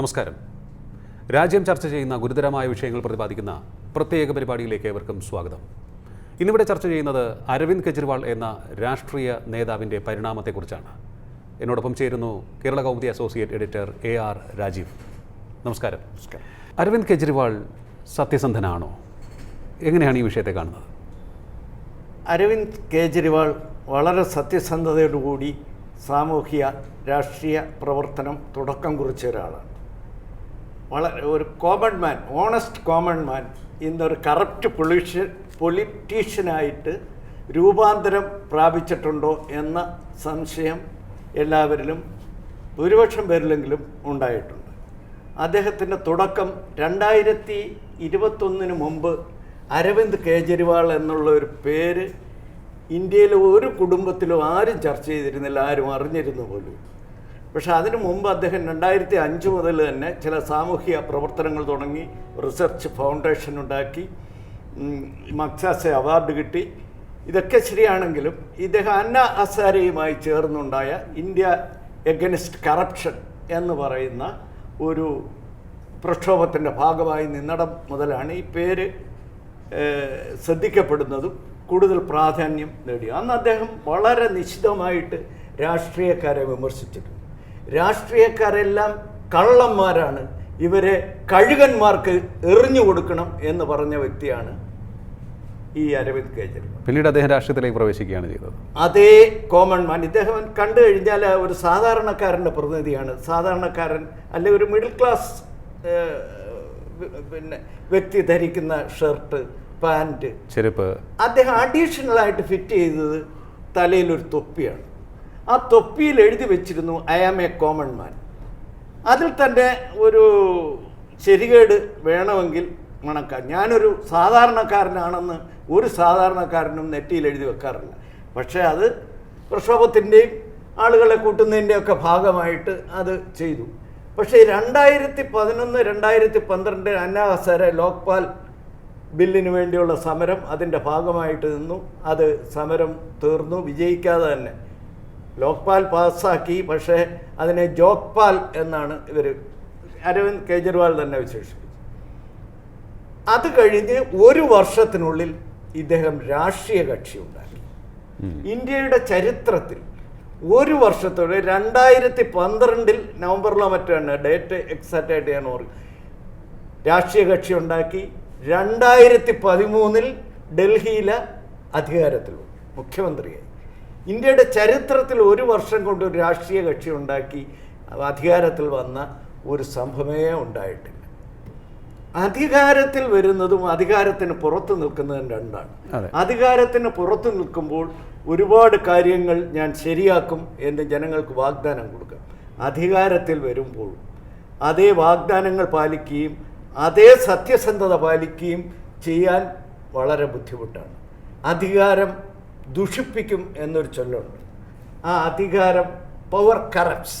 നമസ്കാരം. രാജ്യം ചർച്ച ചെയ്യുന്ന ഗുരുതരമായ വിഷയങ്ങൾ പ്രതിപാദിക്കുന്ന പ്രത്യേക പരിപാടിയിലേക്ക് ഏവർക്കും സ്വാഗതം. ഇന്നിവിടെ ചർച്ച ചെയ്യുന്നത് അരവിന്ദ് കെജ്രിവാൾ എന്ന രാഷ്ട്രീയ നേതാവിന്റെ പരിണാമത്തെക്കുറിച്ചാണ്. എന്നോടൊപ്പം ചേരുന്നു Kerala Kaumudi associate editor A R Rajeev. നമസ്കാരം. അരവിന്ദ് കെജ്രിവാൾ സത്യസന്ധനാണോ? എങ്ങനെയാണ് ഈ വിഷയത്തെ കാണുന്നത്? അരവിന്ദ് കെജ്രിവാൾ വളരെ സത്യസന്ധതയോടുകൂടി സാമൂഹിക രാഷ്ട്രീയ പ്രവർത്തനം തുടക്കം കുറിച്ച ഒരാളാണ്. വളരെ ഒരു common man honest common man ഇന്നൊരു കറപ്റ്റ് പൊളിഷ്യൻ പൊളിറ്റീഷ്യനായിട്ട് രൂപാന്തരം പ്രാപിച്ചിട്ടുണ്ടോ എന്ന സംശയം എല്ലാവരിലും ഭൂരിപക്ഷം പേരിലെങ്കിലും ഉണ്ടായിട്ടുണ്ട്. അദ്ദേഹത്തിന്റെ തുടക്കം രണ്ടായിരത്തി ഇരുപത്തൊന്നിന് മുമ്പ് അരവിന്ദ് കേജ്രിവാൾ എന്നുള്ള ഒരു പേര് ഇന്ത്യയിലെ ഒരു കുടുംബത്തിലും ആരും ചർച്ച ചെയ്തിരുന്നില്ല ആരും അറിഞ്ഞിരുന്നു പോലും. പക്ഷെ അതിനു മുമ്പ് അദ്ദേഹം രണ്ടായിരത്തി അഞ്ച് മുതൽ തന്നെ ചില സാമൂഹിക പ്രവർത്തനങ്ങൾ തുടങ്ങി റിസർച്ച് ഫൗണ്ടേഷൻ ഉണ്ടാക്കി മക്സാസെ അവാർഡ് കിട്ടി. ഇതൊക്കെ ശരിയാണെങ്കിലും ഇദ്ദേഹം അന്ന അസാരയുമായി ചേർന്നുണ്ടായ ഇന്ത്യ എഗനിസ്റ്റ് കറപ്ഷൻ എന്ന് പറയുന്ന ഒരു പ്രക്ഷോഭത്തിന്റെ ഭാഗമായി നിന്നടം മുതലാണ് ഈ പേര് ശ്രദ്ധിക്കപ്പെടുന്നതും കൂടുതൽ പ്രാധാന്യം നേടി അന്ന് അദ്ദേഹം വളരെ നിശിതമായിട്ട് രാഷ്ട്രീയക്കാരെ വിമർശിച്ചിട്ടുണ്ട്. രാഷ്ട്രീയക്കാരെല്ലാം കള്ളന്മാരാണ്. ഇവരെ കഴുകന്മാർക്ക് എറിഞ്ഞു കൊടുക്കണം എന്ന് പറഞ്ഞ വ്യക്തിയാണ് ഈ അരവിന്ദ് കെജ്രിവാൾ. പിന്നീട് അദ്ദേഹം രാഷ്ട്രീയത്തിലേക്ക് പ്രവേശിക്കുകയാണ് ചെയ്തത്. അതേ കോമൺ മാൻ ഇദ്ദേഹം കണ്ടു കഴിഞ്ഞാൽ ഒരു സാധാരണക്കാരന്റെ പ്രതിനിധിയാണ്. സാധാരണക്കാരൻ അല്ലെ ഒരു മിഡിൽ ക്ലാസ് പിന്നെ വ്യക്തി ധരിക്കുന്ന ഷർട്ട് പാന്റ് ചെരുപ്പ്. അദ്ദേഹം അഡീഷണൽ ആയിട്ട് ഫിറ്റ് ചെയ്തത് തലയിലൊരു തൊപ്പിയാണ്. ആ തൊപ്പിയിൽ എഴുതി വെച്ചിരുന്നു I am a common man അതിൽ തന്നെ ഒരു ശരികേട് വേണമെങ്കിൽ മണക്കാം. ഞാനൊരു സാധാരണക്കാരനാണെന്ന് ഒരു സാധാരണക്കാരനും നെറ്റിയിൽ എഴുതി വെക്കാറില്ല. പക്ഷേ അത് പ്രക്ഷോഭത്തിന്റെയും ആളുകളെ കൂട്ടുന്നതിന്റെയും ഒക്കെ ഭാഗമായിട്ട് അത് ചെയ്തു. പക്ഷേ രണ്ടായിരത്തി പതിനൊന്ന് രണ്ടായിരത്തി പന്ത്രണ്ട് അന്നാ ഹസാരെ ലോക്പാൽ ബില്ലിന് വേണ്ടിയുള്ള സമരം അതിന്റെ ഭാഗമായിട്ട് നിന്നു. അത് സമരം തീർന്നു. വിജയിക്കാതെ തന്നെ ലോക്പാൽ പാസ്സാക്കി പക്ഷേ അതിനെ ജോക്പാൽ എന്നാണ് ഇവർ അരവിന്ദ് കെജ്രിവാൾ തന്നെ വിശേഷിപ്പിച്ചു അത് കഴിഞ്ഞ് ഒരു വർഷത്തിനുള്ളിൽ ഇദ്ദേഹം രാഷ്ട്രീയ കക്ഷി ഉണ്ടാക്കി. ഇന്ത്യയുടെ ചരിത്രത്തിൽ ഒരു വർഷത്തോടെ രണ്ടായിരത്തി പന്ത്രണ്ടിൽ നവംബറിലോ മറ്റാണ് ഡേറ്റ് എക്സാക്റ്റ് ആയിട്ട് ഞാൻ ഓർക്കും. രാഷ്ട്രീയ കക്ഷി ഉണ്ടാക്കി. രണ്ടായിരത്തി പതിമൂന്നിൽ ഡൽഹിയിലെ അധികാരത്തിൽ മുഖ്യമന്ത്രിയെ മുഖ്യമന്ത്രിയായി. ഇന്ത്യയുടെ ചരിത്രത്തിൽ ഒരു വർഷം കൊണ്ട് ഒരു രാഷ്ട്രീയ കക്ഷി ഉണ്ടാക്കി അധികാരത്തിൽ വന്ന ഒരു സംഭവമേ ഉണ്ടായിട്ടില്ല. അധികാരത്തിൽ വരുന്നതും അധികാരത്തിന് പുറത്ത് നിൽക്കുന്നതും രണ്ടാണ്. അധികാരത്തിന് പുറത്ത് നിൽക്കുമ്പോൾ ഒരുപാട് കാര്യങ്ങൾ ഞാൻ ശരിയാക്കും എന്ന് ജനങ്ങൾക്ക് വാഗ്ദാനം കൊടുക്കാം. അധികാരത്തിൽ വരുമ്പോൾ അതേ വാഗ്ദാനങ്ങൾ പാലിക്കുകയും അതേ സത്യസന്ധത പാലിക്കുകയും ചെയ്യാൻ വളരെ ബുദ്ധിമുട്ടാണ്. അധികാരം ദുഷിപ്പിക്കും എന്നൊരു ചൊല്ലുണ്ട്. ആ അധികാരം പവർ കറപ്റ്റ്സ്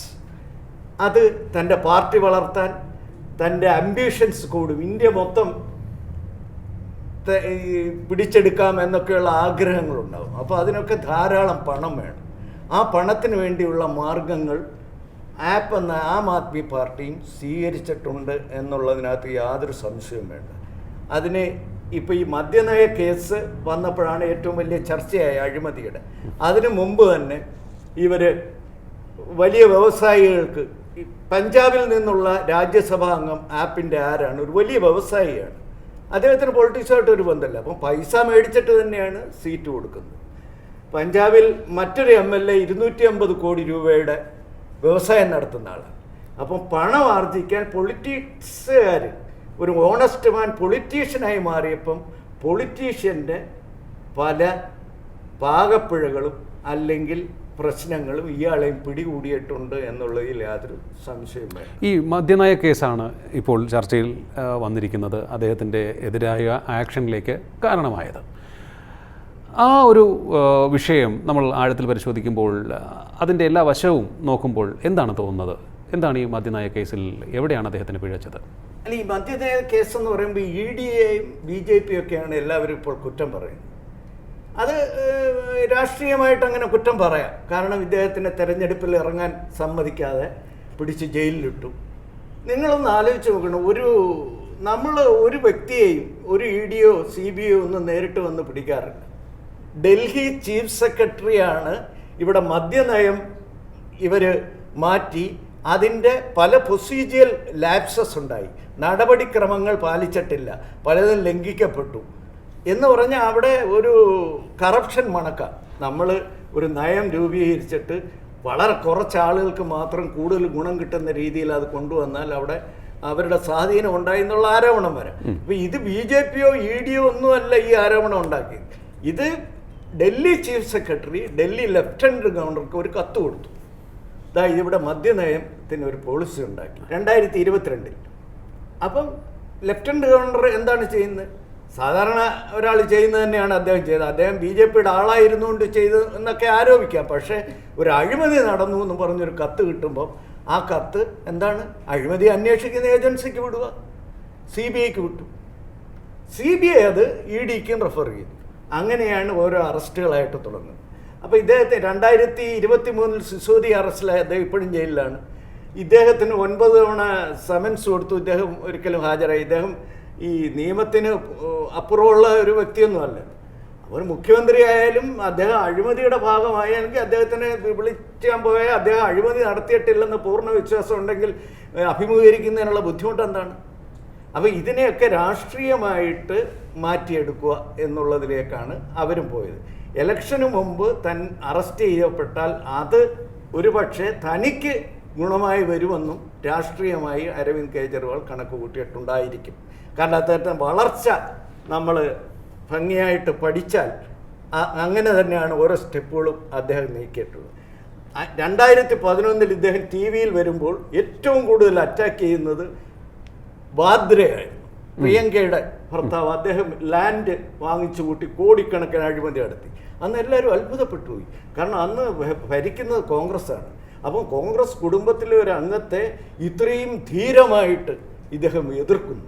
അത് തന്റെ പാർട്ടി വളർത്താൻ തന്റെ അംബിഷൻസ് കൂടും. ഇന്ത്യ മൊത്തം പിടിച്ചെടുക്കാം എന്നൊക്കെയുള്ള ആഗ്രഹങ്ങളുണ്ടാവും. അപ്പോൾ അതിനൊക്കെ ധാരാളം പണം വേണം. ആ പണത്തിന് വേണ്ടിയുള്ള മാർഗങ്ങൾ ആപ്പ് എന്ന ആം ആദ്മി പാർട്ടിയും സ്വീകരിച്ചിട്ടുണ്ട് എന്നുള്ളതിനകത്ത് യാതൊരു സംശയവും വേണ്ട. അതിന് ഇപ്പോൾ ഈ മദ്യനയ കേസ് വന്നപ്പോഴാണ് ഏറ്റവും വലിയ ചർച്ചയായ അഴിമതിയുടെ. അതിനു മുമ്പ് തന്നെ ഇവർ വലിയ വ്യവസായികൾക്ക് പഞ്ചാബിൽ നിന്നുള്ള രാജ്യസഭാ അംഗം ആപ്പിന്റെ ആരാണ്? ഒരു വലിയ വ്യവസായിയാണ്. അദ്ദേഹത്തിന് പൊളിറ്റിക്സായിട്ട് ഒരു ബന്ധമില്ല. അപ്പം പൈസ മേടിച്ചിട്ട് തന്നെയാണ് സീറ്റ് കൊടുക്കുന്നത്. പഞ്ചാബിൽ മറ്റൊരു എം എൽ എ ഇരുന്നൂറ്റി അമ്പത് കോടി രൂപയുടെ വ്യവസായം നടത്തുന്ന ആളാണ്. അപ്പം പണം ആർജിക്കാൻ പൊളിറ്റീഷ്യൻസുകാർ ഒരു ഓണസ്റ്റ് മാൻ പൊളിറ്റീഷ്യനായി മാറിയപ്പം പൊളിറ്റീഷ്യന്റെ പല പാകപ്പിഴകളും അല്ലെങ്കിൽ പ്രശ്നങ്ങളും ഇയാളെയും പിടികൂടിയിട്ടുണ്ട് എന്നുള്ളതിൽ യാതൊരു വേണ്ട. ഈ മദ്യനയ കേസാണ് ഇപ്പോൾ ചർച്ചയിൽ വന്നിരിക്കുന്നത്. അദ്ദേഹത്തിന്റെ എതിരായ ആക്ഷനിലേക്ക് കാരണമായത്. ആ ഒരു വിഷയം നമ്മൾ ആഴത്തിൽ പരിശോധിക്കുമ്പോൾ അതിന്റെ എല്ലാ വശവും നോക്കുമ്പോൾ എന്താണ് തോന്നുന്നത്? എന്താണ് ഈ മദ്യനയ കേസിൽ എവിടെയാണ് അദ്ദേഹത്തിന് പിഴച്ചത്? അല്ല ഈ മദ്യനയ കേസ് എന്ന് പറയുമ്പോൾ ഇ ഡി എയും ബി ജെ പി ഒക്കെയാണ് എല്ലാവരും ഇപ്പോൾ കുറ്റം പറയുന്നത്. അത് രാഷ്ട്രീയമായിട്ട് അങ്ങനെ കുറ്റം പറയാം. കാരണം ഇദ്ദേഹത്തിനെ തെരഞ്ഞെടുപ്പിൽ ഇറങ്ങാൻ സമ്മതിക്കാതെ പിടിച്ച് ജയിലിലിട്ടു. നിങ്ങളൊന്ന് ആലോചിച്ച് നോക്കണം ഒരു നമ്മൾ ഒരു വ്യക്തിയെയും ഒരു ഇ ഡിയോ സി ബി ഒ ഒന്നും നേരിട്ട് വന്ന് പിടിക്കാറില്ല. ഡൽഹി ചീഫ് സെക്രട്ടറിയാണ് ഇവിടെ മദ്യനയം ഇവർ മാറ്റി അതിന്റെ പല പ്രൊസീജിയൽ ലാപ്സസ് ഉണ്ടായി. നടപടിക്രമങ്ങൾ പാലിച്ചിട്ടില്ല. പലതും ലംഘിക്കപ്പെട്ടു. എന്ന് പറഞ്ഞാൽ അവിടെ ഒരു കറപ്ഷൻ മണക്ക. നമ്മൾ ഒരു നയം രൂപീകരിച്ചിട്ട് വളരെ കുറച്ച് ആളുകൾക്ക് മാത്രം കൂടുതൽ ഗുണം കിട്ടുന്ന രീതിയിൽ അത് കൊണ്ടുവന്നാൽ അവിടെ അവരുടെ സ്വാധീനം ഉണ്ടായി എന്നുള്ള ആരോപണം വരെ. അപ്പം ഇത് ബി ജെ പിയോ ഇ ഡിയോ ഒന്നുമല്ല ഈ ആരോപണം ഉണ്ടാക്കിയത്. ഇത് Delhi chief secretary Delhi lieutenant ഗവർണർക്ക് ഒരു കത്ത് കൊടുത്തു. ഇതാ ഇവിടെ മദ്യനയത്തിന് ഒരു പോളിസി ഉണ്ടാക്കി. രണ്ടായിരത്തി ഇരുപത്തിരണ്ടിൽ അപ്പം ലെഫ്റ്റനന്റ് ഗവർണർ എന്താണ് ചെയ്യുന്നത്? സാധാരണ ഒരാൾ ചെയ്യുന്നത് തന്നെയാണ് അദ്ദേഹം ചെയ്തത്. അദ്ദേഹം ബി ജെ പിയുടെ ആളായിരുന്നുകൊണ്ട് ചെയ്തു എന്നൊക്കെ ആരോപിക്കാം. പക്ഷേ ഒരു അഴിമതി നടന്നു എന്ന് പറഞ്ഞൊരു കത്ത് കിട്ടുമ്പോൾ ആ കത്ത് എന്താണ്? അഴിമതി അന്വേഷിക്കുന്ന ഏജൻസിക്ക് വിടുക. സി ബി ഐക്ക് വിട്ടു. സി ബി ഐ അത് ഇ ഡിക്കും റെഫർ ചെയ്തു. അങ്ങനെയാണ് ഓരോ അറസ്റ്റുകളായിട്ട് തുടങ്ങുന്നത്. അപ്പോൾ ഇദ്ദേഹത്തെ രണ്ടായിരത്തി ഇരുപത്തി മൂന്നിൽ സിസോദി അറസ്റ്റിലായ അദ്ദേഹം ഇപ്പോഴും ജയിലിലാണ്. ഇദ്ദേഹത്തിന് ഒൻപത് തവണ സമൻസ് കൊടുത്തു. ഇദ്ദേഹം ഒരിക്കലും ഹാജരായി. ഇദ്ദേഹം ഈ നിയമത്തിന് അപ്പുറമുള്ള ഒരു വ്യക്തിയൊന്നുമല്ല. അവർ മുഖ്യമന്ത്രി ആയാലും അദ്ദേഹം അഴിമതിയുടെ ഭാഗമായെങ്കിൽ അദ്ദേഹത്തിനെ വിളിക്കാൻ പോയാൽ അദ്ദേഹം അഴിമതി നടത്തിയിട്ടില്ലെന്ന് പൂർണ വിശ്വാസം ഉണ്ടെങ്കിൽ അഭിമുഖീകരിക്കുന്നതിനുള്ള ബുദ്ധിമുട്ട് എന്താണ്? അപ്പോൾ ഇതിനെയൊക്കെ രാഷ്ട്രീയമായിട്ട് മാറ്റിയെടുക്കുക എന്നുള്ളതിലേക്കാണ് അവരും പോയത്. ഇലക്ഷന് മുമ്പ് തൻ അറസ്റ്റ് ചെയ്യപ്പെട്ടാൽ അത് ഒരുപക്ഷെ തനിക്ക് ഗുണമായി വരുമെന്നും രാഷ്ട്രീയമായി അരവിന്ദ് കെജ്രിവാൾ കണക്ക് കൂട്ടിയിട്ടുണ്ടായിരിക്കും കാരണം അദ്ദേഹത്തെ വളർച്ച നമ്മൾ ഭംഗിയായിട്ട് പഠിച്ചാൽ അങ്ങനെ തന്നെയാണ് ഓരോ സ്റ്റെപ്പുകളും അദ്ദേഹം നീക്കിയിട്ടുള്ളത്. രണ്ടായിരത്തി പതിനൊന്നിൽ ഇദ്ദേഹം ടി വിയിൽ വരുമ്പോൾ ഏറ്റവും കൂടുതൽ അറ്റാക്ക് ചെയ്യുന്നത് വാദ്രയായിരുന്നു. പ്രിയങ്കയുടെ ഭർത്താവ് അദ്ദേഹം ലാൻഡ് വാങ്ങിച്ചു കൂട്ടി കോടിക്കണക്കിന് അഴിമതി നടത്തി. അന്ന് എല്ലാവരും അത്ഭുതപ്പെട്ടു പോയി കാരണം അന്ന് ഭരിക്കുന്നത് കോൺഗ്രസ്സാണ്. അപ്പോൾ കോൺഗ്രസ് കുടുംബത്തിലെ ഒരു അംഗത്തെ ഇത്രയും ധീരമായിട്ട് ഇദ്ദേഹം എതിർക്കുന്നു.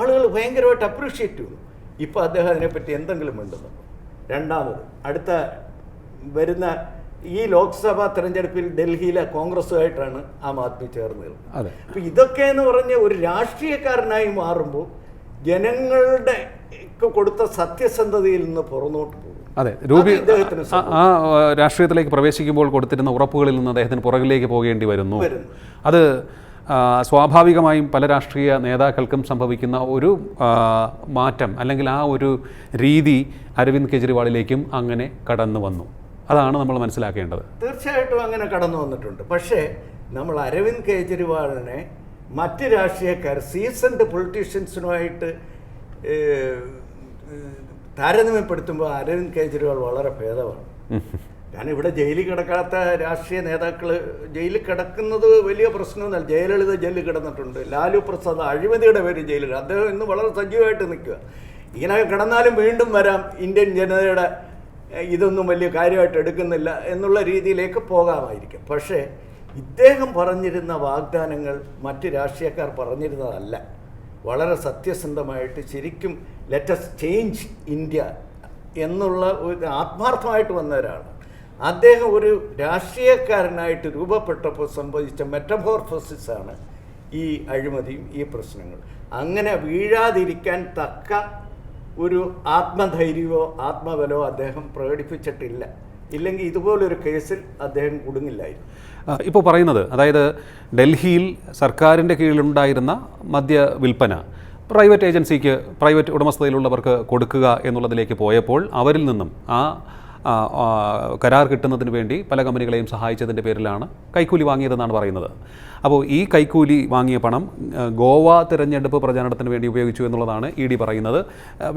ആളുകൾ ഭയങ്കരമായിട്ട് അപ്രീഷിയേറ്റ് ചെയ്യുന്നു. ഇപ്പോൾ അദ്ദേഹം അതിനെപ്പറ്റി എന്തെങ്കിലും ഉണ്ടെന്ന്? രണ്ടാമത് അടുത്ത വരുന്ന ഈ ലോക്സഭാ തെരഞ്ഞെടുപ്പിൽ ഡൽഹിയിലെ കോൺഗ്രസുമായിട്ടാണ് ആം ആദ്മി ചേർന്നത് നിൽക്കുന്നത്. അപ്പൊ ഇതൊക്കെ എന്ന് പറഞ്ഞ ഒരു രാഷ്ട്രീയക്കാരനായി മാറുമ്പോൾ ജനങ്ങളുടെ കൊടുത്ത സത്യസന്ധതയിൽ നിന്ന് പുറന്നോട്ട് പോകും. അതെ രൂപി ആ- രാഷ്ട്രീയത്തിലേക്ക് പ്രവേശിക്കുമ്പോൾ കൊടുത്തിരുന്ന ഉറപ്പുകളിൽ നിന്ന് അദ്ദേഹത്തിന് പുറകിലേക്ക് പോകേണ്ടി വരുന്നു. അത് സ്വാഭാവികമായും പല രാഷ്ട്രീയ നേതാക്കൾക്കും സംഭവിക്കുന്ന ഒരു മാറ്റം അല്ലെങ്കിൽ ആ ഒരു രീതി അരവിന്ദ് കെജ്രിവാളിലേക്കും അങ്ങനെ കടന്നു വന്നു. അതാണ് നമ്മൾ മനസ്സിലാക്കേണ്ടത്. തീർച്ചയായിട്ടും അങ്ങനെ കടന്നു വന്നിട്ടുണ്ട്. പക്ഷേ നമ്മൾ അരവിന്ദ് കെജ്രിവാളിനെ മറ്റ് രാഷ്ട്രീയക്കാർ സീസൺഡ് പൊളിറ്റീഷ്യൻസിനുമായിട്ട് താരതമ്യപ്പെടുത്തുമ്പോൾ അരവിന്ദ് കെജ്രിവാൾ വളരെ ഭേദമാണ്. കാരണം ഇവിടെ ജയിലിൽ കിടക്കാത്ത രാഷ്ട്രീയ നേതാക്കൾ ജയിലിൽ കിടക്കുന്നത് വലിയ പ്രശ്നമൊന്നുമല്ല. ജയലളിത ജയിലിൽ കിടന്നിട്ടുണ്ട്. ലാലു പ്രസാദ് അഴിമതിയുടെ പേര് ജയിലിൽ. അദ്ദേഹം ഇന്ന് വളരെ സജീവമായിട്ട് നിൽക്കുക. ഇങ്ങനെ കിടന്നാലും വീണ്ടും വരാം. ഇന്ത്യൻ ജനതയുടെ ഇതൊന്നും വലിയ കാര്യമായിട്ട് എടുക്കുന്നില്ല എന്നുള്ള രീതിയിലേക്ക് പോകാമായിരിക്കും. പക്ഷേ ഇദ്ദേഹം പറഞ്ഞിരുന്ന വാഗ്ദാനങ്ങൾ മറ്റ് രാഷ്ട്രീയക്കാർ പറഞ്ഞിരുന്നതല്ല. വളരെ സത്യസന്ധമായിട്ട് ശരിക്കും ലെറ്റസ് ചേഞ്ച് ഇന്ത്യ എന്നുള്ള ഒരു ആത്മാർത്ഥമായിട്ട് വന്ന ഒരാളാണ് അദ്ദേഹം ഒരു രാഷ്ട്രീയക്കാരനായിട്ട് രൂപപ്പെട്ടപ്പോൾ സംഭവിച്ച മെറ്റമോർഫോസിസ് ആണ് ഈ അഴിമതിയും ഈ പ്രശ്നങ്ങളും. അങ്ങനെ വീഴാതിരിക്കാൻ തക്ക ഒരു ആത്മധൈര്യമോ ആത്മബലമോ അദ്ദേഹം പ്രകടിപ്പിച്ചിട്ടില്ല. ഇല്ലെങ്കിൽ ഇതുപോലൊരു കേസിൽ അദ്ദേഹം കുടുങ്ങില്ലായിരുന്നു. ഇപ്പോൾ പറയുന്നത് അതായത് ഡൽഹിയിൽ സർക്കാരിന്റെ കീഴിലുണ്ടായിരുന്ന മദ്യ വിൽപ്പന പ്രൈവറ്റ് ഏജൻസിക്ക് പ്രൈവറ്റ് ഉടമസ്ഥതയിലുള്ളവർക്ക് കൊടുക്കുക എന്നുള്ളതിലേക്ക് പോയപ്പോൾ അവരിൽ നിന്നും ആ കരാർ കിട്ടുന്നതിന് വേണ്ടി പല കമ്പനികളെയും സഹായിച്ചതിന്റെ പേരിലാണ് കൈക്കൂലി വാങ്ങിയതെന്നാണ് പറയുന്നത്. അപ്പോൾ ഈ കൈക്കൂലി വാങ്ങിയ പണം ഗോവ തിരഞ്ഞെടുപ്പ് പ്രചാരണത്തിന് വേണ്ടി ഉപയോഗിച്ചു എന്നുള്ളതാണ് ഇ ഡി പറയുന്നത്.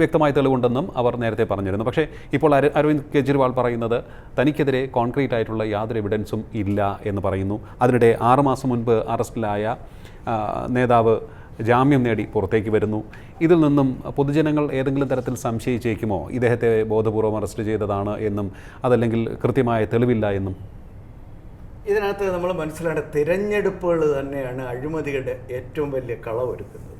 വ്യക്തമായ തെളിവുണ്ടെന്നും അവർ നേരത്തെ പറഞ്ഞിരുന്നു. പക്ഷേ ഇപ്പോൾ അര അരവിന്ദ് കെജ്രിവാൾ പറയുന്നത് തനിക്കെതിരെ കോൺക്രീറ്റ് ആയിട്ടുള്ള യാതൊരു എവിഡൻസും ഇല്ല എന്ന് പറയുന്നു. അതിനിടെ ആറുമാസം മുൻപ് അറസ്റ്റിലായ നേതാവ് ജാമ്യം നേടി പുറത്തേക്ക് വരുന്നു. ഇതിൽ നിന്നും പൊതുജനങ്ങൾ ഏതെങ്കിലും തരത്തിൽ സംശയിച്ചേക്കുമോ? ഇദ്ദേഹത്തെ ബോധപൂർവം അറസ്റ്റ് ചെയ്തതാണ് എന്നും അതല്ലെങ്കിൽ കൃത്യമായ തെളിവില്ല എന്നും? ഇതിനകത്ത് നമ്മൾ മനസ്സിലാക്കേണ്ട തിരഞ്ഞെടുപ്പുകൾ തന്നെയാണ് അഴിമതിയുടെ ഏറ്റവും വലിയ കളവൊരുക്കുന്നത്.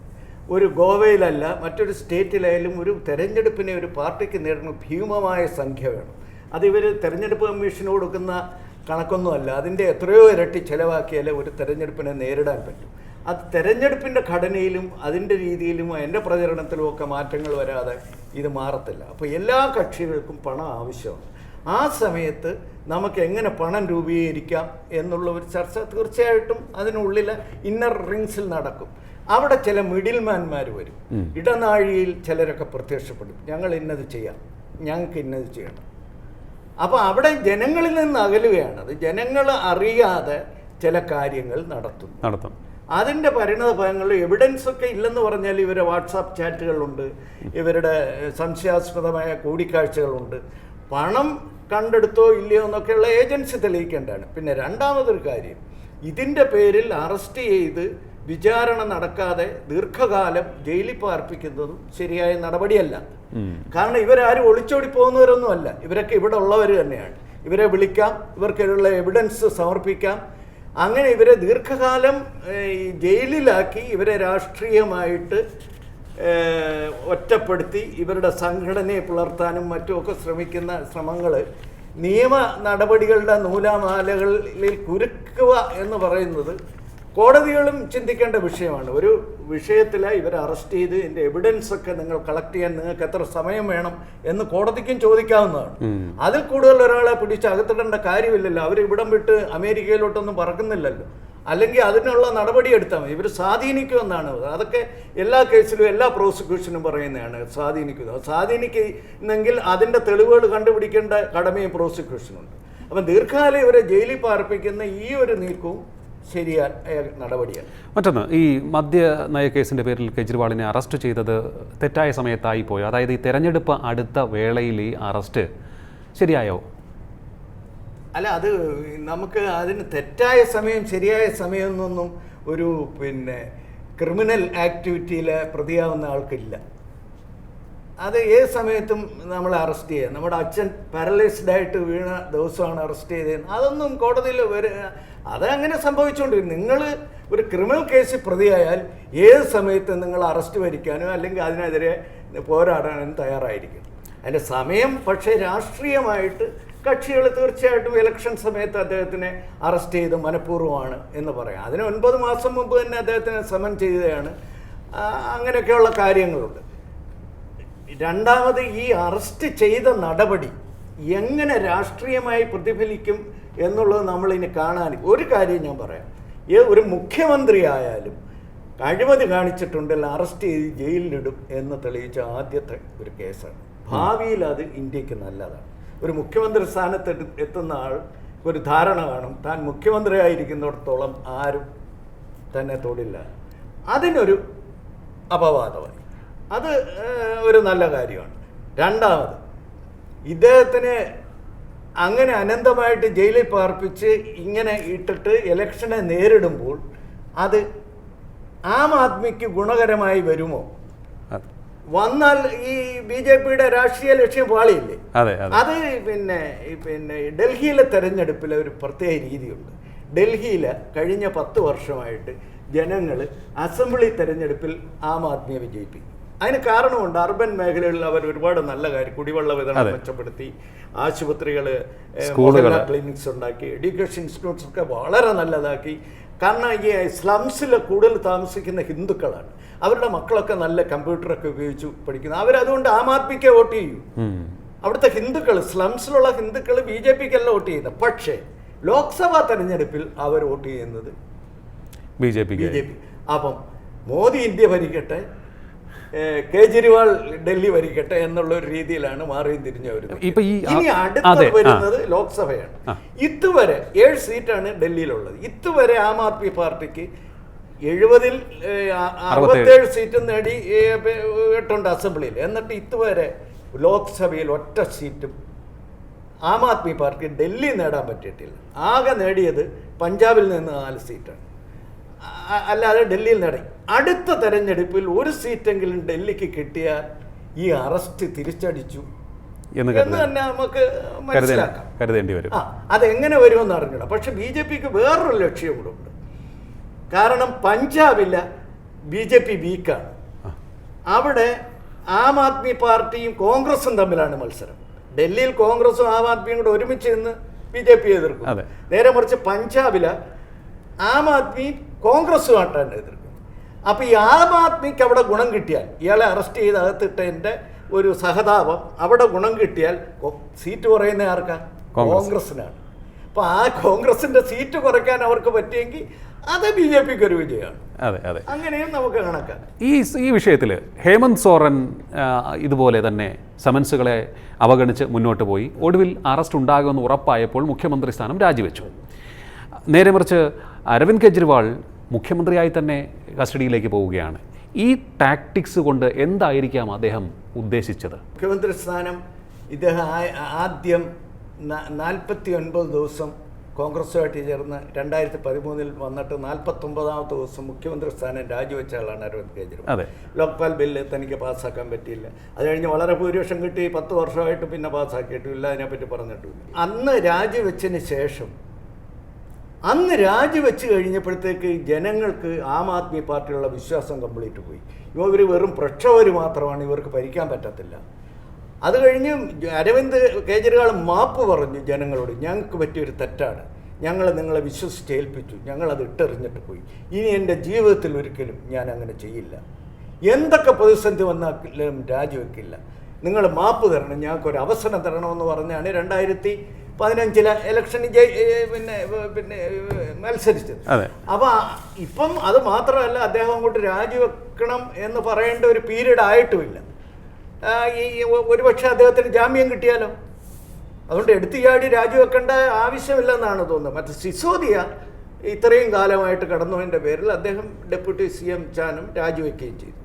ഒരു ഗോവയിലല്ല മറ്റൊരു സ്റ്റേറ്റിലായാലും ഒരു തെരഞ്ഞെടുപ്പിനെ ഒരു പാർട്ടിക്ക് നേടുന്ന ഭീമമായ സംഖ്യ വേണം. അത് ഇവർ തെരഞ്ഞെടുപ്പ് കമ്മീഷന് കൊടുക്കുന്ന കണക്കൊന്നുമല്ല. അതിന്റെ എത്രയോ ഇരട്ടി ചിലവാക്കിയാലേ ഒരു തെരഞ്ഞെടുപ്പിനെ നേരിടാൻ പറ്റും. അത് തെരഞ്ഞെടുപ്പിന്റെ ഘടനയിലും അതിന്റെ രീതിയിലും എന്റെ പ്രചരണത്തിലും ഒക്കെ മാറ്റങ്ങൾ വരാതെ ഇത് മാറത്തില്ല. അപ്പോൾ എല്ലാ കക്ഷികൾക്കും പണം ആവശ്യമാണ്. ആ സമയത്ത് നമുക്ക് എങ്ങനെ പണം രൂപീകരിക്കാം എന്നുള്ള ഒരു ചർച്ച തീർച്ചയായിട്ടും അതിനുള്ളിൽ ഇന്നർ റിങ്സിൽ നടക്കും. അവിടെ ചില മിഡിൽമാൻമാർ വരും. ഇടനാഴിയിൽ ചിലരൊക്കെ പ്രത്യക്ഷപ്പെടും. ഞങ്ങൾ ഇന്നത് ചെയ്യാം. ഞങ്ങൾക്ക് ഇന്നത് ചെയ്യണം. അപ്പോൾ അവിടെ ജനങ്ങളിൽ നിന്ന് അകലുകയാണ്. അത് ജനങ്ങൾ അറിയാതെ ചില കാര്യങ്ങൾ നടത്തും നടത്തും. അതിന്റെ പരിണത ഫലങ്ങളിൽ എവിഡൻസ് ഒക്കെ ഇല്ലെന്ന് പറഞ്ഞാൽ ഇവരെ വാട്സാപ്പ് ചാറ്റുകളുണ്ട് ഇവരുടെ സംശയാസ്പദമായ കൂടിക്കാഴ്ചകളുണ്ട്. പണം കണ്ടെടുത്തോ ഇല്ലയോ എന്നൊക്കെയുള്ള ഏജൻസി തെളിയിക്കേണ്ടതാണ്. പിന്നെ രണ്ടാമതൊരു കാര്യം ഇതിന്റെ പേരിൽ അറസ്റ്റ് ചെയ്ത് വിചാരണ നടക്കാതെ ദീർഘകാലം ജയിലിൽ പാർപ്പിക്കുന്നതും ശരിയായ നടപടിയല്ല. കാരണം ഇവരാരും ഒളിച്ചോടി പോകുന്നവരൊന്നുമല്ല. ഇവരൊക്കെ ഇവിടെ ഉള്ളവർ തന്നെയാണ്. ഇവരെ വിളിക്കാം ഇവർക്കുള്ള എവിഡൻസ് സമർപ്പിക്കാം അങ്ങനെ ഇവരെ ദീർഘകാലം ജയിലിലാക്കി ഇവരെ രാഷ്ട്രീയമായിട്ട് ഒറ്റപ്പെടുത്തി ഇവരുടെ സംഘടനയെ പുലർത്താനും മറ്റുമൊക്കെ ശ്രമിക്കുന്ന ശ്രമങ്ങൾ നിയമ നടപടികളുടെ നൂലാമാലകളിൽ കുരുക്കുക എന്ന് പറയുന്നത് കോടതികളും ചിന്തിക്കേണ്ട വിഷയമാണ്. ഒരു വിഷയത്തിൽ ഇവരെ അറസ്റ്റ് ചെയ്ത് ഇതിന്റെ എവിഡൻസ് ഒക്കെ നിങ്ങൾ കളക്ട് ചെയ്യാൻ നിങ്ങൾക്ക് എത്ര സമയം വേണം എന്ന് കോടതിക്കും ചോദിക്കാവുന്നതാണ്. അതിൽ കൂടുതൽ ഒരാളെ പിടിച്ച് അകത്തിടേണ്ട കാര്യമില്ലല്ലോ. അവർ ഇവിടം വിട്ട് അമേരിക്കയിലോട്ടൊന്നും പറക്കുന്നില്ലല്ലോ. അല്ലെങ്കിൽ അതിനുള്ള നടപടി എടുത്താൽ മതി. ഇവർ സ്വാധീനിക്കുമെന്നാണ്. അതൊക്കെ എല്ലാ കേസിലും എല്ലാ പ്രോസിക്യൂഷനും പറയുന്നതാണ് സ്വാധീനിക്കുന്നത്. സ്വാധീനിക്കുന്നെങ്കിൽ അതിന്റെ തെളിവുകൾ കണ്ടുപിടിക്കേണ്ട കടമയും പ്രോസിക്യൂഷനുണ്ട് അപ്പം ദീർഘകാലം ഇവരെ ജയിലിൽ പാർപ്പിക്കുന്ന ഈ ഒരു നീക്കവും ശരിയായ നടപടിയാണ്. മറ്റൊന്ന് ഈ മദ്യ കേസിന്റെ പേരിൽ കെജ്രിവാളിനെ അറസ്റ്റ് ചെയ്തത് തെറ്റായ സമയത്തായി പോയോ. അതായത് ഈ തെരഞ്ഞെടുപ്പ് അടുത്ത വേളയിൽ ഈ അറസ്റ്റ് ശരിയായോ? അല്ല അത് നമുക്ക് അതിന് തെറ്റായ സമയം ശരിയായ സമയം എന്നൊന്നും ഒരു പിന്നെ ക്രിമിനൽ ആക്ടിവിറ്റിയിൽ പ്രതിയാവുന്ന ആൾക്കില്ല. അത് ഏത് സമയത്തും നമ്മൾ അറസ്റ്റ് ചെയ്യുക. നമ്മുടെ അച്ഛൻ പാരലൈസ്ഡ് ആയിട്ട് വീണ ദിവസമാണ് അറസ്റ്റ് ചെയ്തത്. അതൊന്നും കോടതിയിൽ വരെ അതങ്ങനെ സംഭവിച്ചുകൊണ്ടിരിക്കും നിങ്ങൾ ഒരു ക്രിമിനൽ കേസിൽ പ്രതിയായാൽ ഏത് സമയത്തും നിങ്ങൾ അറസ്റ്റ് വരിക്കാനോ അല്ലെങ്കിൽ അതിനെതിരെ പോരാടാനും തയ്യാറായിരിക്കും. അതിന്റെ സമയം പക്ഷേ രാഷ്ട്രീയമായിട്ട് കക്ഷികൾ തീർച്ചയായിട്ടും ഇലക്ഷൻ സമയത്ത് അദ്ദേഹത്തിനെ അറസ്റ്റ് ചെയ്ത് മനഃപൂർവമാണ് എന്ന് പറയാം. അതിന് ഒൻപത് മാസം മുമ്പ് തന്നെ അദ്ദേഹത്തിനെ സമൻ ചെയ്തതാണ് അങ്ങനെയൊക്കെയുള്ള കാര്യങ്ങളുണ്ട്. രണ്ടാമത് ഈ അറസ്റ്റ് ചെയ്ത നടപടി എങ്ങനെ രാഷ്ട്രീയമായി പ്രതിഫലിക്കും എന്നുള്ളത് നമ്മൾ ഇനി കാണാൻ ഒരു കാര്യം ഞാൻ പറയാം. ഒരു മുഖ്യമന്ത്രി ആയാലും അഴിമതി കാണിച്ചിട്ടുണ്ടെങ്കിൽ അറസ്റ്റ് ചെയ്ത് ജയിലിലിടും എന്ന് തെളിയിച്ച ആദ്യത്തെ ഒരു കേസാണ്. ഭാവിയിൽ അത് ഇന്ത്യയ്ക്ക് നല്ലതാണ്. ഒരു മുഖ്യമന്ത്രി സ്ഥാനത്ത് എത്തുന്ന ആൾ ഒരു ധാരണ കാണും. താൻ മുഖ്യമന്ത്രിയായിരിക്കുന്നിടത്തോളം ആരും തന്നെ തൊടില്ല. അതിനൊരു അപവാദമായി അത് ഒരു നല്ല കാര്യമാണ്. രണ്ടാമത് ഇദ്ദേഹത്തിന് അങ്ങനെ അനന്തമായിട്ട് ജയിലിൽ പാർപ്പിച്ച് ഇങ്ങനെ ഇട്ടിട്ട് ഇലക്ഷനെ നേരിടുമ്പോൾ അത് ആം ആദ്മിക്ക് ഗുണകരമായി വരുമോ? വന്നാൽ ഈ ബി ജെ പിയുടെ രാഷ്ട്രീയ ലക്ഷ്യം പാളിയില്ലേ? അതെ പിന്നെ പിന്നെ ഡൽഹിയിലെ തെരഞ്ഞെടുപ്പിൽ ഒരു പ്രത്യേക രീതിയുണ്ട്. ഡൽഹിയിൽ കഴിഞ്ഞ പത്ത് വർഷമായിട്ട് ജനങ്ങൾ അസംബ്ലി തെരഞ്ഞെടുപ്പിൽ ആം ആദ്മിയെ വിജയിപ്പിക്കും അതിന് കാരണമുണ്ട്. അർബൻ മേഖലകളിൽ അവർ ഒരുപാട് നല്ല കാര്യം കുടിവെള്ള വിതരണം. മെച്ചപ്പെടുത്തി ആശുപത്രികൾ. ക്ലിനിക്സ് ഉണ്ടാക്കി എഡ്യൂക്കേഷൻ ഇൻസ്റ്റിറ്റ്യൂട്ട്സ് ഒക്കെ വളരെ നല്ലതാക്കി. കാരണം ഈ സ്ലംസിൽ കൂടുതൽ താമസിക്കുന്ന ഹിന്ദുക്കളാണ്. അവരുടെ മക്കളൊക്കെ നല്ല കമ്പ്യൂട്ടറൊക്കെ ഉപയോഗിച്ച് പഠിക്കുന്നു. അവരതുകൊണ്ട് ആം ആദ്മിക്ക് വോട്ട് ചെയ്യും. അവിടുത്തെ ഹിന്ദുക്കൾ സ്ലംസിലുള്ള ഹിന്ദുക്കൾ ബി ജെ പിക്കല്ല വോട്ട് ചെയ്യുന്നത് പക്ഷേ ലോക്സഭാ തെരഞ്ഞെടുപ്പിൽ അവർ വോട്ട് ചെയ്യുന്നത് B J P B J P. അപ്പം മോദി ഇന്ത്യ ഭരിക്കട്ടെ കേജ്രിവാൾ ഡൽഹി വരിക്കട്ടെ എന്നുള്ള ഒരു രീതിയിലാണ് മാറിയും തിരിഞ്ഞു വരുന്നത് ഇപ്പൊ ഇനി അടുത്ത വരുന്നത് ലോക്സഭയാണ്. ഇതുവരെ ഏഴ് സീറ്റാണ് ഡൽഹിയിലുള്ളത്. ഇതുവരെ ആം ആദ്മി പാർട്ടിക്ക് എഴുപതിൽ അറുപത്തേഴ്. സീറ്റ് നേടി എട്ടുണ്ട് ഇട്ടുണ്ട് അസംബ്ലിയിൽ. എന്നിട്ട് ഇതുവരെ ലോക്സഭയിൽ ഒറ്റ സീറ്റും ആം ആദ്മി പാർട്ടി ഡൽഹി നേടാൻ പറ്റിയിട്ടില്ല. ആകെ നേടിയത് പഞ്ചാബിൽ നിന്ന് നാല് സീറ്റാണ്. അല്ലാതെ ഡൽഹിയിൽ നടക്കും അടുത്ത തെരഞ്ഞെടുപ്പിൽ ഒരു സീറ്റെങ്കിലും ഡൽഹിക്ക് കിട്ടിയാൽ ഈ അറസ്റ്റ് തിരിച്ചടിച്ചു. എന്ന് തന്നെ നമുക്ക് മനസ്സിലാക്കാം. കരുതേണ്ടി വരും. ആ അതെങ്ങനെ വരുമെന്ന് അറിഞ്ഞില്ല പക്ഷെ ബി ജെ പിക്ക് വേറൊരു ലക്ഷ്യം കൂടെ ഉണ്ട് കാരണം പഞ്ചാബിലെ ബി ജെ പി വീക്കാണ് അവിടെ ആം ആദ്മി പാർട്ടിയും കോൺഗ്രസും തമ്മിലാണ് മത്സരം. ഡൽഹിയിൽ കോൺഗ്രസും ആം ആദ്മിയും കൂടെ ഒരുമിച്ച് നിന്ന് ബി ജെ പി എതിർക്കും. നേരെ മറിച്ച് പഞ്ചാബിൽ ആം ആദ്മി കോൺഗ്രസുമായിട്ടാണ് എതിർക്കുന്നത്. അപ്പോൾ ഈ ആം ആദ്മിക്ക് അവിടെ ഗുണം കിട്ടിയാൽ ഇയാളെ അറസ്റ്റ് ചെയ്ത് അകത്തിട്ടതിന്റെ ഒരു സഹതാപം അവിടെ ഗുണം കിട്ടിയാൽ സീറ്റ് കുറയുന്ന ആർക്കാ? കോൺഗ്രസ്സിനാണ്. കോൺഗ്രസിനാണ് അപ്പോൾ ആ കോൺഗ്രസിന്റെ സീറ്റ് കുറയ്ക്കാൻ അവർക്ക് പറ്റിയെങ്കിൽ അത് ബി ജെ പിക്ക് ഒരു വിജയമാണ്. അതെ അതെ. അങ്ങനെയും നമുക്ക് കണക്കാം ഈ ഈ വിഷയത്തിൽ ഹേമന്ത് സോറൻ ഇതുപോലെ തന്നെ സമൻസുകളെ അവഗണിച്ച് മുന്നോട്ട് പോയി. ഒടുവിൽ അറസ്റ്റ് ഉണ്ടാകുമെന്ന് ഉറപ്പായപ്പോൾ മുഖ്യമന്ത്രി സ്ഥാനം രാജിവെച്ചു. നേരെ മറിച്ച് അരവിന്ദ് കെജ്രിവാൾ മുഖ്യമന്ത്രിയായി തന്നെ കസ്റ്റഡിയിലേക്ക് പോവുകയാണ്. ഈ ടാക്ടിക്സ് കൊണ്ട് എന്തായിരിക്കാം അദ്ദേഹം ഉദ്ദേശിച്ചത്? മുഖ്യമന്ത്രി സ്ഥാനം ഇദ്ദേഹം ആദ്യം നാൽപ്പത്തി ഒൻപത് ദിവസം കോൺഗ്രസുമായിട്ട് ചേർന്ന് രണ്ടായിരത്തി പതിമൂന്നിൽ വന്നിട്ട് നാൽപ്പത്തൊമ്പതാമത്തെ ദിവസം മുഖ്യമന്ത്രി സ്ഥാനം രാജിവെച്ച ആളാണ് അരവിന്ദ് കെജ്രിവാൾ. അതെ. ലോക്പാൽ ബില്ല് തനിക്ക് പാസ്സാക്കാൻ പറ്റിയില്ല. അത് കഴിഞ്ഞ് വളരെ ഭൂരിപക്ഷം കിട്ടി പത്ത് വർഷമായിട്ട് പിന്നെ പാസ്സാക്കിയിട്ടില്ല അതിനെപ്പറ്റി പറഞ്ഞിട്ടില്ല അന്ന് രാജിവെച്ചതിന് ശേഷം അന്ന് രാജിവെച്ച് കഴിഞ്ഞപ്പോഴത്തേക്ക് ജനങ്ങൾക്ക് ആം ആദ്മി പാർട്ടിയുള്ള വിശ്വാസം കംപ്ലീറ്റ് പോയി. ഇവർ വെറും പ്രക്ഷോഭർ മാത്രമാണ് ഇവർക്ക് ഭരിക്കാൻ പറ്റത്തില്ല. അത് കഴിഞ്ഞ് അരവിന്ദ് കേജ്രിവാൾ മാപ്പ് പറഞ്ഞു ജനങ്ങളോട് ഞങ്ങൾക്ക് പറ്റിയൊരു തെറ്റാണ്. ഞങ്ങൾ നിങ്ങളെ വിശ്വസിച്ച് ഏൽപ്പിച്ചു. ഞങ്ങളത് ഇട്ടെറിഞ്ഞിട്ട് പോയി. ഇനി എന്റെ ജീവിതത്തിൽ ഒരിക്കലും ഞാൻ അങ്ങനെ ചെയ്യില്ല. എന്തൊക്കെ പ്രതിസന്ധി വന്നാലും രാജിവെക്കില്ല. നിങ്ങൾ മാപ്പ് തരണം. ഞങ്ങൾക്കൊരു അവസരം തരണമെന്ന് പറഞ്ഞാണ് രണ്ടായിരത്തി പതിനഞ്ചിലെ ഇലക്ഷന് പിന്നെ പിന്നെ മത്സരിച്ചത്. അപ്പോൾ ഇപ്പം അത് മാത്രമല്ല അദ്ദേഹം അങ്ങോട്ട് രാജിവെക്കണം എന്ന് പറയേണ്ട ഒരു പീരീഡ് ആയിട്ടുമില്ല. ഈ ഒരുപക്ഷെ അദ്ദേഹത്തിന് ജാമ്യം കിട്ടിയാലോ? അതുകൊണ്ട് എടുത്തു ചാടി രാജിവെക്കേണ്ട ആവശ്യമില്ലെന്നാണ് തോന്നുന്നത്. മറ്റേ സിസോദിയ ഇത്രയും കാലമായിട്ട് കടന്നതിന്റെ പേരിൽ അദ്ദേഹം ഡെപ്യൂട്ടി സി എം ചാനും രാജിവെക്കുകയും ചെയ്തു.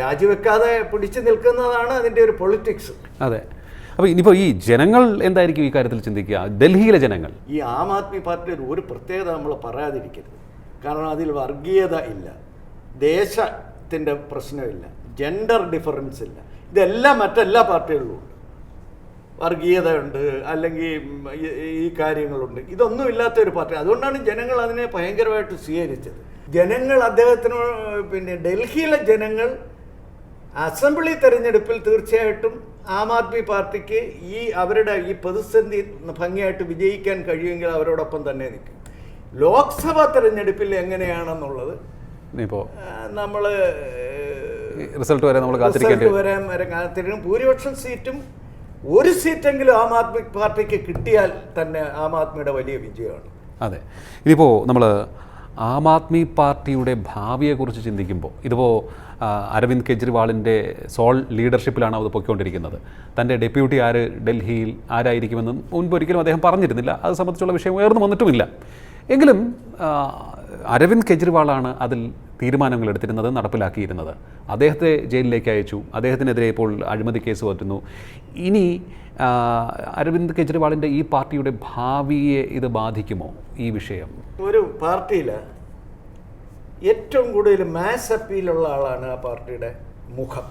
രാജിവെക്കാതെ പിടിച്ചു നിൽക്കുന്നതാണ് അതിന്റെ ഒരു പൊളിറ്റിക്സ് അതെ. അപ്പോൾ ഇനിയിപ്പോൾ ഈ ജനങ്ങൾ എന്തായിരിക്കും ഈ കാര്യത്തിൽ ചിന്തിക്കുക? ഡൽഹിയിലെ ജനങ്ങൾ. ഈ ആം ആദ്മി പാർട്ടിയുടെ ഒരു പ്രത്യേകത നമ്മൾ പറയാതിരിക്കരുത്. കാരണം അതിൽ വർഗീയത ഇല്ല. ദേശത്തിന്റെ പ്രശ്നമില്ല. ജെൻഡർ ഡിഫറൻസ് ഇല്ല. ഇതെല്ലാം മറ്റെല്ലാ പാർട്ടികളിലും ഉണ്ട്. വർഗീയതയുണ്ട് അല്ലെങ്കിൽ ഈ കാര്യങ്ങളുണ്ട്. ഇതൊന്നും ഇല്ലാത്ത ഒരു പാർട്ടി. അതുകൊണ്ടാണ് ജനങ്ങൾ അതിനെ ഭയങ്കരമായിട്ട് സ്വീകരിച്ചത്. ജനങ്ങൾ അദ്ദേഹത്തിന് പിന്നെ ഡൽഹിയിലെ ജനങ്ങൾ അസംബ്ലി തെരഞ്ഞെടുപ്പിൽ തീർച്ചയായിട്ടും ആം ആദ്മി പാർട്ടിക്ക് ഈ അവരുടെ ഈ പ്രതിസന്ധി ഭംഗിയായിട്ട് വിജയിക്കാൻ കഴിയുമെങ്കിൽ അവരോടൊപ്പം തന്നെ നിൽക്കും. ലോക്സഭാ തെരഞ്ഞെടുപ്പിൽ എങ്ങനെയാണെന്നുള്ളത് ഇപ്പോൾ നമ്മൾ റിസൾട്ട് വരെ നമ്മൾ കാത്തിരിക്കേണ്ടി വരും. വരെ കാത്തിരിക്കും. ഭൂരിപക്ഷം സീറ്റും ഒരു സീറ്റെങ്കിലും ആം ആദ്മി പാർട്ടിക്ക് കിട്ടിയാൽ തന്നെ ആം ആദ്മിയുടെ വലിയ വിജയമാണ്. അതെ. ഇതിപ്പോൾ നമ്മൾ ആം ആദ്മി പാർട്ടിയുടെ ഭാവിയെക്കുറിച്ച് ചിന്തിക്കുമ്പോൾ ഇതിപ്പോൾ അരവിന്ദ് കെജ്രിവാളിന്റെ സോൾ ലീഡർഷിപ്പിലാണ് അത് പൊയ്ക്കൊണ്ടിരിക്കുന്നത്. തന്റെ ഡെപ്യൂട്ടി ആര് ഡൽഹിയിൽ ആരായിരിക്കുമെന്നും മുൻപ് ഒരിക്കലും അദ്ദേഹം പറഞ്ഞിരുന്നില്ല. അത് സംബന്ധിച്ചുള്ള വിഷയം ഉയർന്നു വന്നിട്ടുമില്ല. എങ്കിലും അരവിന്ദ് കെജ്രിവാളാണ് അതിൽ തീരുമാനങ്ങൾ എടുത്തിരുന്നത് നടപ്പിലാക്കിയിരുന്നത്. അദ്ദേഹത്തെ ജയിലിലേക്ക് അയച്ചു. അദ്ദേഹത്തിനെതിരെ ഇപ്പോൾ അഴിമതി കേസ് പറ്റുന്നു. ഇനി അരവിന്ദ് കെജ്രിവാളിന്റെ ഈ പാർട്ടിയുടെ ഭാവിയെ ഇത് ബാധിക്കുമോ ഈ വിഷയം? ഒരു പാർട്ടിയിൽ ഏറ്റവും കൂടുതൽ മാസ് അപ്പീലുള്ള ആളാണ് ആ പാർട്ടിയുടെ മുഖം.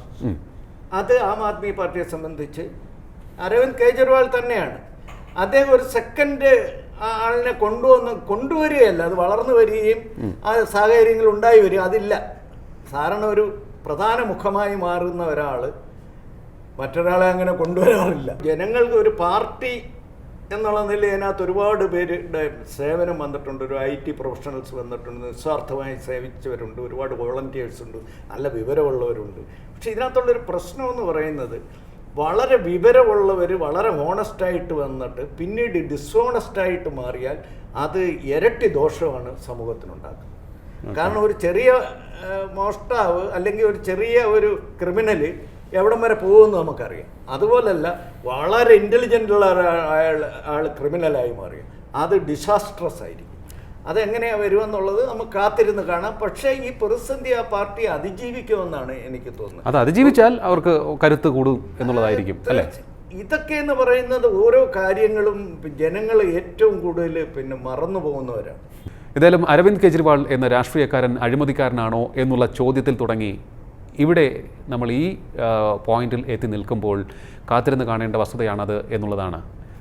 അത് ആം ആദ്മി പാർട്ടിയെ സംബന്ധിച്ച് അരവിന്ദ് കെജ്രിവാൾ തന്നെയാണ്. അദ്ദേഹം ഒരു സെക്കൻഡ് ആളിനെ കൊണ്ടുവന്ന് കൊണ്ടുവരികയല്ല അത് വളർന്നു വരികയും ആ സാഹചര്യങ്ങൾ ഉണ്ടായി വരിക അതില്ല. സാധാരണ ഒരു പ്രധാന മുഖമായി മാറുന്ന ഒരാൾ മറ്റൊരാളെ അങ്ങനെ കൊണ്ടുവരാറില്ല. ജനങ്ങൾക്ക് ഒരു പാർട്ടി എന്നുള്ള നിലയിൽ അതിനകത്ത് ഒരുപാട് പേരുടെ സേവനം വന്നിട്ടുണ്ട്. ഒരു ഐ ടി പ്രൊഫഷണൽസ് വന്നിട്ടുണ്ട്. നിസ്വാർത്ഥമായി സേവിച്ചവരുണ്ട്. ഒരുപാട് വോളണ്ടിയേഴ്സ് ഉണ്ട് നല്ല വിവരമുള്ളവരുണ്ട്. പക്ഷെ ഇതിനകത്തുള്ളൊരു പ്രശ്നമെന്ന് പറയുന്നത് വളരെ വിവരമുള്ളവർ വളരെ ഹോണസ്റ്റായിട്ട് വന്നിട്ട് പിന്നീട് ഡിസോണസ്റ്റായിട്ട് മാറിയാൽ അത് ഇരട്ടി ദോഷമാണ് സമൂഹത്തിനുണ്ടാക്കുന്നത്. കാരണം ഒരു ചെറിയ മോഷ്ടാവ് അല്ലെങ്കിൽ ഒരു ചെറിയ ഒരു ക്രിമിനൽ എവിടം വരെ പോകുമെന്ന് നമുക്കറിയാം. അതുപോലല്ല വളരെ ഇന്റലിജന്റ് ഉള്ള ഒരാ- അയാൾ ആൾ ക്രിമിനലായി മാറിയ അത് ഡിസാസ്ട്രസ് ആയിരിക്കും. അതെങ്ങനെയാണ് വരുമെന്നുള്ളത് നമുക്ക് കാത്തിരുന്ന് കാണാം. പക്ഷേ ഈ പ്രതിസന്ധി ആ പാർട്ടി അതിജീവിക്കുമെന്നാണ് എനിക്ക് തോന്നുന്നത്. അത് അതിജീവിച്ചാൽ അവർക്ക് കരുത്ത് കൂടും എന്നുള്ളതായിരിക്കും അല്ലേ? ഇതൊക്കെ എന്ന് പറയുന്നത് ഓരോ കാര്യങ്ങളും ജനങ്ങൾ ഏറ്റവും കൂടുതൽ പിന്നെ മറന്നു പോകുന്നവരാണ്. ഏതായാലും അരവിന്ദ് കെജ്രിവാൾ എന്ന രാഷ്ട്രീയക്കാരൻ അഴിമതിക്കാരനാണോ എന്നുള്ള ചോദ്യത്തിൽ തുടങ്ങി. ഇവിടെ നമ്മൾ ഈ പോയിന്റിൽ എത്തി നിൽക്കുമ്പോൾ കാത്തിരുന്ന് കാണേണ്ട വസ്തുതയാണത് എന്നുള്ളതാണ്.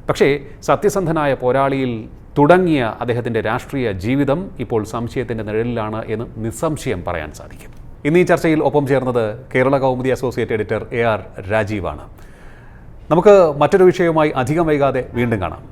പക്ഷേ സത്യസന്ധനായ പോരാളിയിൽ തുടങ്ങിയ അദ്ദേഹത്തിന്റെ രാഷ്ട്രീയ ജീവിതം ഇപ്പോൾ സംശയത്തിന്റെ നിഴലിലാണ് എന്ന് നിസ്സംശയം പറയാൻ സാധിക്കും. ഇന്ന് ഈ ചർച്ചയിൽ ഒപ്പം ചേർന്നത് Kerala Kaumudi associate editor A R രാജീവാണ്. നമുക്ക് മറ്റൊരു വിഷയവുമായി അധികം വൈകാതെ വീണ്ടും കാണാം.